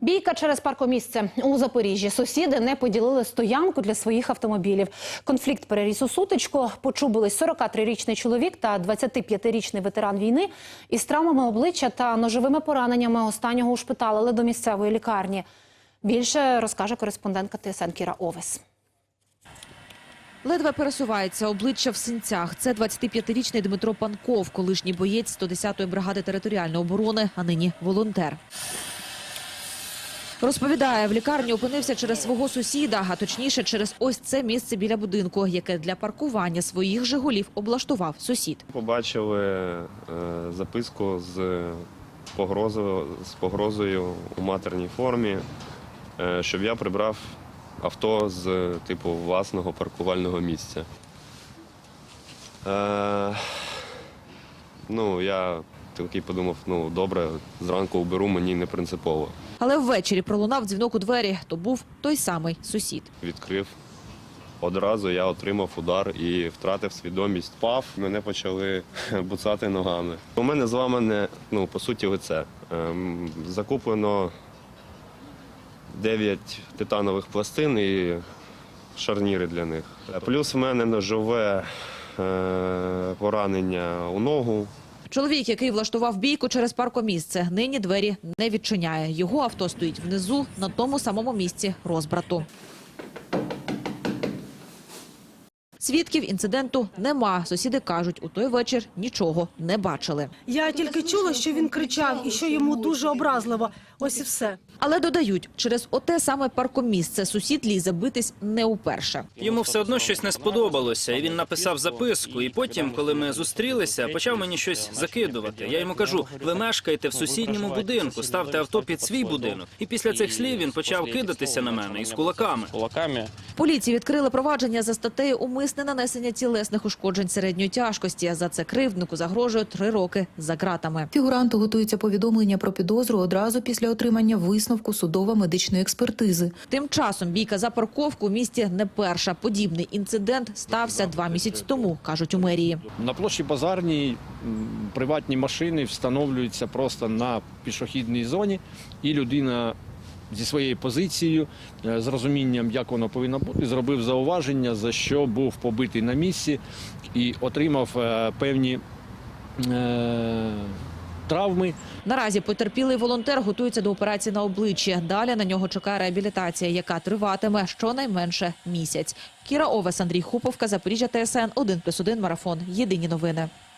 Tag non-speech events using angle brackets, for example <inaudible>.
Бійка через паркомісце у Запоріжжі. Сусіди не поділили стоянку для своїх автомобілів. Конфлікт переріс у сутичку. Почубились 43-річний чоловік та 25-річний ветеран війни із травмами обличчя та ножовими пораненнями. Останнього ушпиталили до місцевої лікарні. Більше розкаже кореспондентка ТСН Кіра Овес. Ледве пересувається обличчя в синцях. Це 25-річний Дмитро Панков, колишній боєць 110-ї бригади територіальної оборони, а нині волонтер. Розповідає, в лікарні опинився через свого сусіда, а точніше через ось це місце біля будинку, яке для паркування своїх «Жигулів» облаштував сусід. Побачили е, записку з погрозою, з погрозою у матерній формі, е, щоб я прибрав авто з типу власного паркувального місця. Е, ну, я такий подумав, ну добре, зранку уберу, мені не принципово. Але ввечері пролунав дзвінок у двері. То був той самий сусід. Відкрив. Одразу я отримав удар і втратив свідомість. Пав, мене почали <laughs> буцати ногами. У мене зламане, ну, по суті, лице. Ем, закуплено 9 титанових пластин і шарніри для них. Плюс в мене ножове е, поранення у ногу. Чоловік, який влаштував бійку через паркомісце, нині двері не відчиняє. Його авто стоїть внизу на тому самому місці розбрату. Свідків інциденту нема. Сусіди кажуть, у той вечір нічого не бачили. Я тільки чула, що він кричав і що йому дуже образливо. Ось і все. Але додають, через оте саме паркомісце сусід лізе битись не уперше. Йому все одно щось не сподобалося, і він написав записку. І потім, коли ми зустрілися, почав мені щось закидувати. Я йому кажу: ви мешкаєте в сусідньому будинку, ставте авто під свій будинок. І після цих слів він почав кидатися на мене із кулаками. Поліції відкрили провадження за статтею умисне нанесення тілесних ушкоджень середньої тяжкості. За це кривднику загрожує три роки за ґратами. Фігуранту готується повідомлення про підозру одразу після отримання висновку судово-медичної експертизи. Тим часом бійка за парковку в місті не перша. Подібний інцидент стався два місяці тому, кажуть у мерії. На площі Базарній приватні машини встановлюються просто на пішохідній зоні, і людина зі своєю позицією, е, з розумінням, як воно повинно бути, зробив зауваження, за що був побитий на місці і отримав е, певні е, травми. Наразі потерпілий волонтер готується до операції на обличчі. Далі на нього чекає реабілітація, яка триватиме щонайменше місяць. Кіра Овес, Андрій Хуповка, Запоріжжя ТСН 1+,1 марафон. Єдині новини.